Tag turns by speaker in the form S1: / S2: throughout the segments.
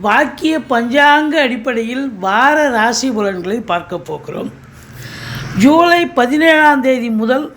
S1: வாக்கிய பஞ்சாங்க அடிப்படையில் வார ராசி பலன்களை பார்க்க போகிறோம். ஜூலை பதினேழாம் தேதி முதல்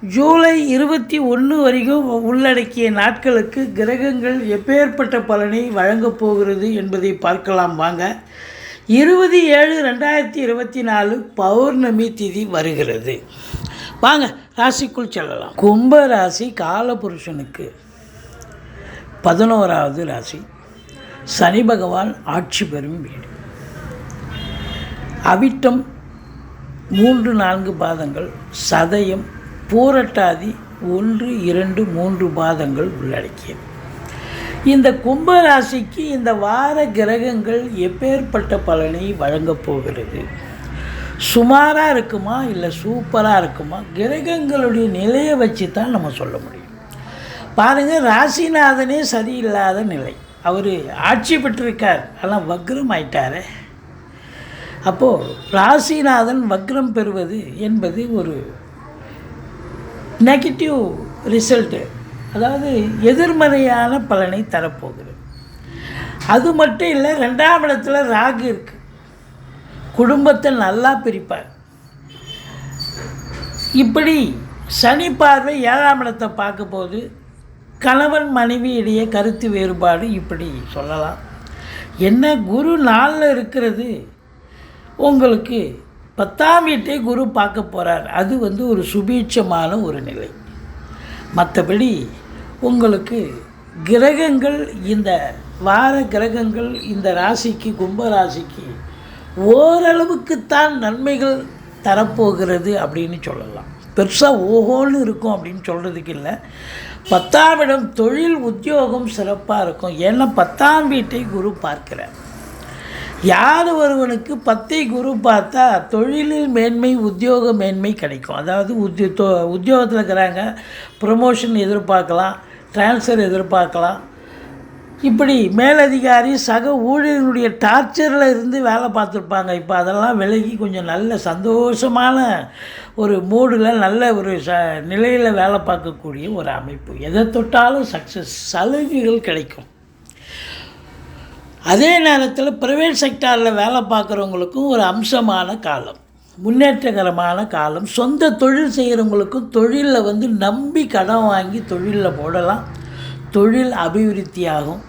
S1: ஜூலை இருபத்தி ஒன்று வரைக்கும் உள்ளடக்கிய நாட்களுக்கு கிரகங்கள் எப்பேற்பட்ட பலனை வழங்கப் போகிறது என்பதை பார்க்கலாம் வாங்க. இருபது ஏழு ரெண்டாயிரத்தி இருபத்தி நாலு பௌர்ணமி திதி வருகிறது. வாங்க ராசிக்குள் செல்லலாம். கும்ப ராசி காலபுருஷனுக்கு பதினோராவது ராசி. சனி பகவான் ஆட்சி பெறும் வீடு. அவிட்டம் மூன்று நான்கு பாதங்கள் சதயம் பூரட்டாதி ஒன்று இரண்டு மூன்று பாதங்கள் உள்ளடக்கியது. இந்த கும்ப ராசிக்கு இந்த வார கிரகங்கள் எப்பேற்பட்ட பலனை வழங்கப் போகிறது? சுமாராக இருக்குமா இல்லை சூப்பராக இருக்குமா? கிரகங்களுடைய நிலையை வச்சு தான் நம்ம சொல்ல முடியும். பாருங்கள் ராசிநாதனே சரியில்லாத நிலை. அவர் ஆட்சி பெற்றிருக்கார். ஆனால் வக்ரம் ஆயிட்டார் அப்போது ராசிநாதன் வக்ரம் பெறுவது என்பது ஒரு நெகட்டிவ் ரிசல்ட்டு அதாவது எதிர்மறையான பலனை தரப்போகுது அது மட்டும் இல்லை ரெண்டாம் இடத்துல ராகு இருக்குது குடும்பத்தை நல்லா பிரிப்பார். இப்படி சனி பார்வை ஏழாம் இடத்தை பார்க்கும்போது கணவன் மனைவி இடையே கருத்து வேறுபாடு இப்படி சொல்லலாம். என்ன குரு நாளில் இருக்கிறது? உங்களுக்கு பத்தாம் வீட்டை குரு பார்க்க போகிறார் அது வந்து ஒரு சுபீட்சமான ஒரு நிலை. மற்றபடி உங்களுக்கு கிரகங்கள் இந்த வார கிரகங்கள் இந்த ராசிக்கு கும்ப ராசிக்கு ஓரளவுக்குத்தான் நன்மைகள் தரப்போகிறது அப்படின்னு சொல்லலாம். பெருசாக ஓஹோன்னு இருக்கும் அப்படின்னு சொல்கிறதுக்கு இல்லை. பத்தாம் இடம் தொழில் உத்தியோகம் சிறப்பாக இருக்கும். ஏன்னா பத்தாம் வீட்டை குரு பார்க்கிறார். யார் ஒருவனுக்கு பத்தை குரு பார்த்தா தொழிலில் மேன்மை உத்தியோக மேன்மை கிடைக்கும். அதாவது உத்தியோ தொ உத்தியோகத்தில் இருக்கிறாங்க ப்ரொமோஷன் எதிர்பார்க்கலாம் ட்ரான்ஸ்ஃபர் எதிர்பார்க்கலாம். இப்படி மேலதிகாரி சக ஊழியர்களுடைய டார்ச்சரில் இருந்து வேலை பார்த்துருப்பாங்க. இப்போ அதெல்லாம் விலகி கொஞ்சம் நல்ல சந்தோஷமான ஒரு மூடில் நல்ல ஒரு ச நிலையில் வேலை பார்க்கக்கூடிய ஒரு அமைப்பு. எதை தொட்டாலும் சக்ஸஸ் சலுகைகள் கிடைக்கும். அதே நேரத்தில் ப்ரைவேட் செக்டாரில் வேலை பார்க்குறவங்களுக்கும் ஒரு அம்சமான காலம். முன்னேற்றகரமான காலம். சொந்த தொழில் செய்கிறவங்களுக்கும் தொழிலில் வந்து நம்பி கடன் வாங்கி தொழிலில் போடலாம். தொழில் அபிவிருத்தியாகும்.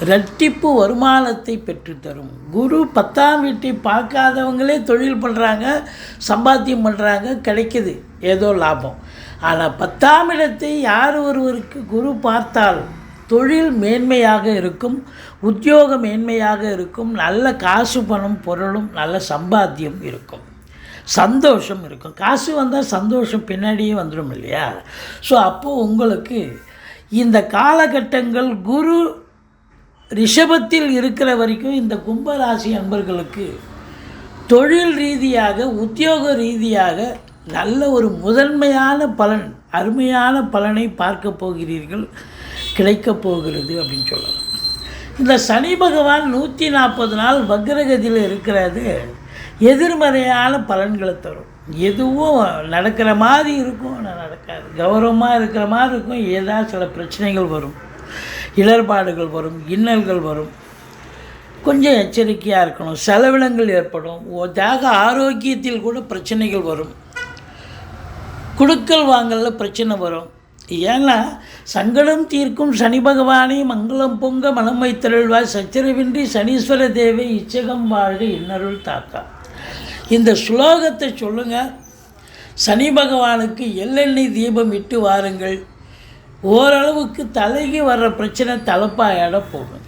S1: ரெட்டிப்பு வருமானத்தை பெற்றுத்தரும் குரு பத்தாம் வீட்டை பார்க்காதவங்களே தொழில் பண்ணுறாங்க சம்பாத்தியம் பண்ணுறாங்க கிடைக்குது ஏதோ லாபம். ஆனால் பத்தாம் இடத்தை யார் ஒருவருக்கு குரு பார்த்தால் தொழில் மேன்மையாக இருக்கும் உத்தியோக மேன்மையாக இருக்கும் நல்ல காசு பணம் பொருளும் நல்ல சம்பாத்தியம் இருக்கும். சந்தோஷம் இருக்கும். காசு வந்தால் சந்தோஷம் பின்னாடியே வந்துடும் இல்லையா? ஸோ அப்போது உங்களுக்கு இந்த காலகட்டங்கள் குரு ரிஷபத்தில் இருக்கிற வரைக்கும் இந்த கும்பராசி அன்பர்களுக்கு தொழில் ரீதியாக உத்தியோக ரீதியாக நல்ல ஒரு முதன்மையான பலன் அருமையான பலனை பார்க்க போகிறீர்கள் கிடைக்கப் போகிறது அப்படின்னு சொல்லலாம். இந்த சனி பகவான் நூற்றி நாற்பது நாள் வக்ரகதியில் இருக்கிறது எதிர்மறையான பலன்களை தரும். எதுவும் நடக்கிற மாதிரி இருக்கும் ஆனால் நடக்காது. கௌரவமாக இருக்கிற மாதிரி இருக்கும் ஏதாவது சில பிரச்சனைகள் வரும். இடர்பாடுகள் வரும் இன்னல்கள் வரும். கொஞ்சம் எச்சரிக்கையாக இருக்கணும். செலவினங்கள் ஏற்படும். ஓ- தேக ஆரோக்கியத்தில் கூட பிரச்சனைகள் வரும். குடுக்கல் வாங்கலில் பிரச்சனை வரும். ஏன்னா சங்கடம் தீர்க்கும் சனி பகவானை மங்களம் பொங்க மனம் வைத்தருள்வாய் சச்சரவின்றி சனீஸ்வர தேவை இச்சகம் வாழ்க இன்னருள் தாக்கா. இந்த ஸ்லோகத்தை சொல்லுங்கள் சனி பகவானுக்கு எள்ளெண்ணெய் தீபம் இட்டு வாருங்கள். ஓரளவுக்கு தலைக்கு வர்ற பிரச்சனை தலைப்பாயிட போகுங்க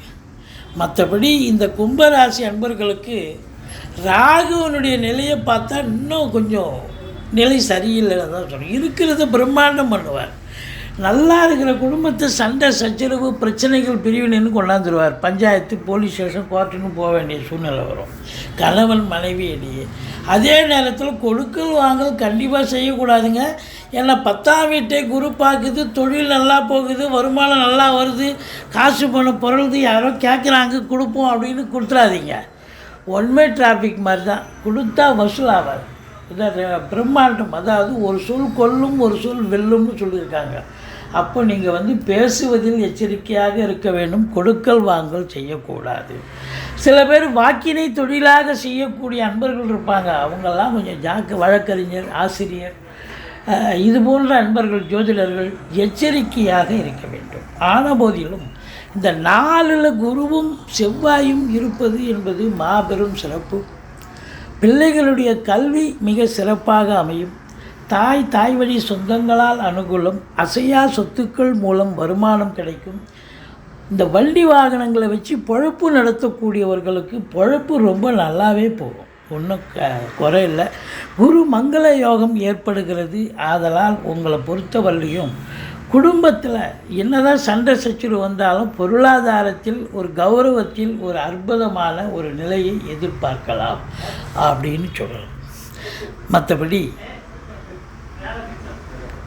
S1: மற்றபடி இந்த கும்பராசி அன்பர்களுக்கு ராகுவனுடைய நிலையை பார்த்தா இன்னும் கொஞ்சம் நிலை சரியில்லைன்னு தான் சொல்லணும் இருக்கிறத பிரம்மாண்டம் பண்ணுவார். நல்லா இருக்கிற குடும்பத்தை சண்டை சச்சரவு பிரச்சனைகள் பிரிவினைன்னு கொண்டாந்துருவார். பஞ்சாயத்து போலீஸ் ஸ்டேஷன் கோர்ட்டுன்னு போக வேண்டிய சூழ்நிலை வரும். கணவன் மனைவி இடையே. அதே நேரத்தில் கொடுக்கல் வாங்கல் கண்டிப்பாக செய்யக்கூடாதுங்க. ஏன்னா பத்தாம் வீட்டை குரு தொழில் நல்லா போகுது வருமானம் நல்லா வருது காசு பணம் பொருளுது யாரோ கேட்குறாங்க கொடுப்போம் அப்படின்னு கொடுத்துறாதீங்க. ஒன்மை டிராஃபிக் மாதிரி தான் கொடுத்தா வசூலாகாது பிரம்மாண்டம் அதாவது ஒரு சொல் கொல்லும் ஒரு சொல் வெல்லும்னு சொல்லியிருக்காங்க. அப்போ நீங்கள் வந்து பேசுவதில் எச்சரிக்கையாக இருக்க வேண்டும் கொடுக்கல் வாங்கல் செய்யக்கூடாது. சில பேர் வாக்கினை தொழிலாக செய்யக்கூடிய அன்பர்கள் இருப்பாங்க. அவங்கெல்லாம் கொஞ்சம் ஜாக்கு வழக்கறிஞர் ஆசிரியர் இது போன்ற அன்பர்கள் ஜோதிடர்கள் எச்சரிக்கையாக இருக்க வேண்டும். ஆன போதிலும் இந்த நாளில் குருவும் செவ்வாயும் இருப்பது என்பது மாபெரும் சிறப்பு. பிள்ளைகளுடைய கல்வி மிக சிறப்பாக அமையும். தாய் தாய் வழி சொந்தங்களால் அனுகூலம் அசையா சொத்துக்கள் மூலம் வருமானம் கிடைக்கும். இந்த வண்டி வாகனங்களை வச்சு பொழப்பு நடத்தக்கூடியவர்களுக்கு பொழப்பு ரொம்ப நல்லாவே போகும். ஒன்றும் குறை இல்லை. குரு மங்கள யோகம் ஏற்படுகிறது. ஆதலால் உங்களை பொறுத்தவரையும் குடும்பத்தில் என்னதான் சண்டை சச்சுறு வந்தாலும் பொருளாதாரத்தில் ஒரு கௌரவத்தில் ஒரு அற்புதமான ஒரு நிலையை எதிர்பார்க்கலாம் அப்படின்னு சொல்லலாம் மற்றபடி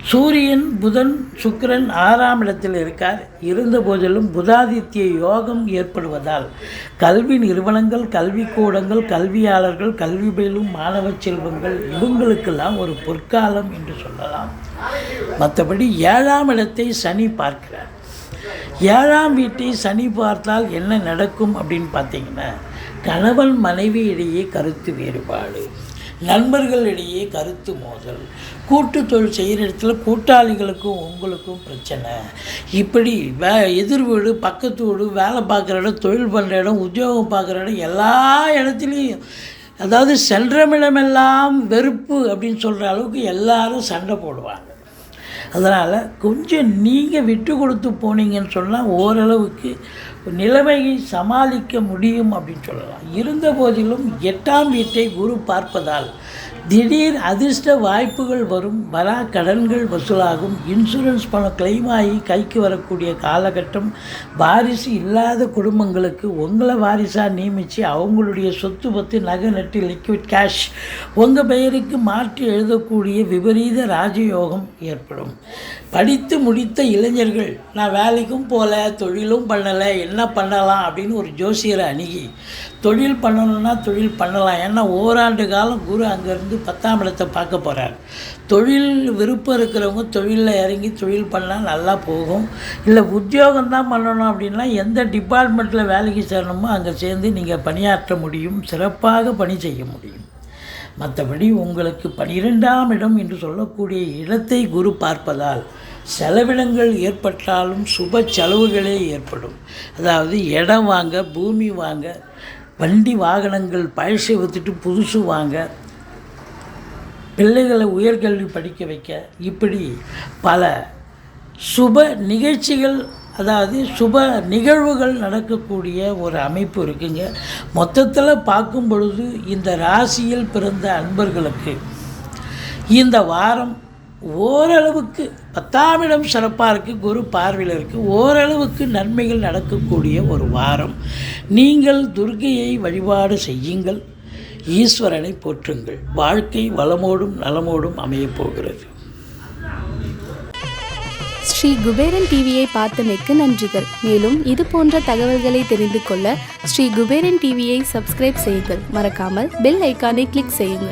S1: சூரியன் புதன் சுக்கிரன் ஆறாம் இடத்தில் இருக்கார். இருந்த போதிலும் புதாதித்ய யோகம் ஏற்படுவதால் கல்வி நிறுவனங்கள் கல்விக்கூடங்கள் கல்வியாளர்கள் கல்வி பயிலும் மாணவ செல்வங்கள் இவங்களுக்கெல்லாம் ஒரு பொற்காலம் என்று சொல்லலாம். மற்றபடி ஏழாம் இடத்தை சனி பார்க்கிறார். ஏழாம் வீட்டை சனி பார்த்தால் என்ன நடக்கும் அப்படின்னு பார்த்தீங்கன்னா கணவன் மனைவி இடையே கருத்து வேறுபாடு. நண்பர்களிடையே கருத்து மோதல். கூட்டு தொழில் செய்கிற இடத்துல கூட்டாளிகளுக்கும் உங்களுக்கும் பிரச்சனை. இப்படி வே எதிர் வீடு பக்கத்து வீடு வேலை பார்க்குற இடம் தொழில் பண்ணுற இடம் உத்தியோகம் பார்க்குற இடம் எல்லா இடத்துலையும் அதாவது சென்றமிடமெல்லாம் வெறுப்பு அப்படின்னு சொல்கிற அளவுக்கு எல்லாரும் சண்டை போடுவாங்க. அதனால் கொஞ்சம் நீங்கள் விட்டு கொடுத்து போனீங்கன்னு சொன்னால் ஓரளவுக்கு நிலைமையை சமாளிக்க முடியும் அப்படின்னு சொல்லலாம். இருந்த போதிலும் எட்டாம் வீட்டை குரு பார்ப்பதால் திடீர் அதிர்ஷ்ட வாய்ப்புகள் வரும் வரா கடன்கள் வசூலாகும் இன்சூரன்ஸ் பணம் கிளைம் ஆகி கைக்கு வரக்கூடிய காலகட்டம் வாரிசு இல்லாத குடும்பங்களுக்கு உங்களை வாரிசாக நியமித்து அவங்களுடைய சொத்து பத்து நகை நட்டு லிக்விட் கேஷ் உங்கள் பெயருக்கு மாற்றி எழுதக்கூடிய விபரீத ராஜயோகம் ஏற்படும். படித்து முடித்த இளைஞர்கள் நான் வேலைக்கும் போகல தொழிலும் பண்ணலை என்ன பண்ணலாம்? அப்படின்னு ஒரு ஜோசியரை அணுகி தொழில் பண்ணணும்னா தொழில் பண்ணலாம். ஏன்னா ஓராண்டு காலம் குரு அங்கேருந்து பத்தாம் இடத்தை பார்க்க போகிறார் தொழில் விருப்பம் இருக்கிறவங்க தொழிலில் இறங்கி தொழில் பண்ணால் நல்லா போகும். இல்லை உத்தியோகம் தான் பண்ணணும் அப்படின்னா எந்த டிபார்ட்மெண்ட்டில் வேலைக்கு சேரணுமோ அங்கே சேர்ந்து நீங்கள் பணியாற்ற முடியும். சிறப்பாக பணி செய்ய முடியும். மற்றபடி உங்களுக்கு பனிரெண்டாம் இடம் என்று சொல்லக்கூடிய இடத்தை குரு பார்ப்பதால் செலவினங்கள் ஏற்பட்டாலும் சுப செலவுகளே ஏற்படும். அதாவது இடம் வாங்க பூமி வாங்க வண்டி வாகனங்கள் பழசை விற்றுட்டு புதுசு வாங்க பிள்ளைகளை உயர்கல்வி படிக்க வைக்க இப்படி பல சுப நிகழ்ச்சிகள் அதாவது சுப நிகழ்வுகள் நடக்கக்கூடிய ஒரு அமைப்பு இருக்குங்க. மொத்தத்தில் பார்க்கும் பொழுது இந்த ராசியில் பிறந்த அன்பர்களுக்கு இந்த வாரம் ஓரளவுக்கு பத்தாம் இடம் சிறப்பாக இருக்குது குரு பார்வையில் இருக்குது ஓரளவுக்கு நன்மைகள் நடக்கக்கூடிய ஒரு வாரம். நீங்கள் துர்கையை வழிபாடு செய்யுங்கள். ஈஸ்வரனை போற்றுங்கள். வாழ்க்கை வளமோடும் நலமோடும் அமையப் போகிறது.
S2: ஸ்ரீ குபேரன் டிவியை பார்த்தமைக்கு நன்றிகள். மேலும் இது போன்ற தகவல்களை தெரிந்து கொள்ள ஸ்ரீ குபேரன் டிவியை சப்ஸ்கிரைப் செய்யுங்கள். மறக்காமல் பெல் ஐக்கானை கிளிக் செய்யுங்கள்.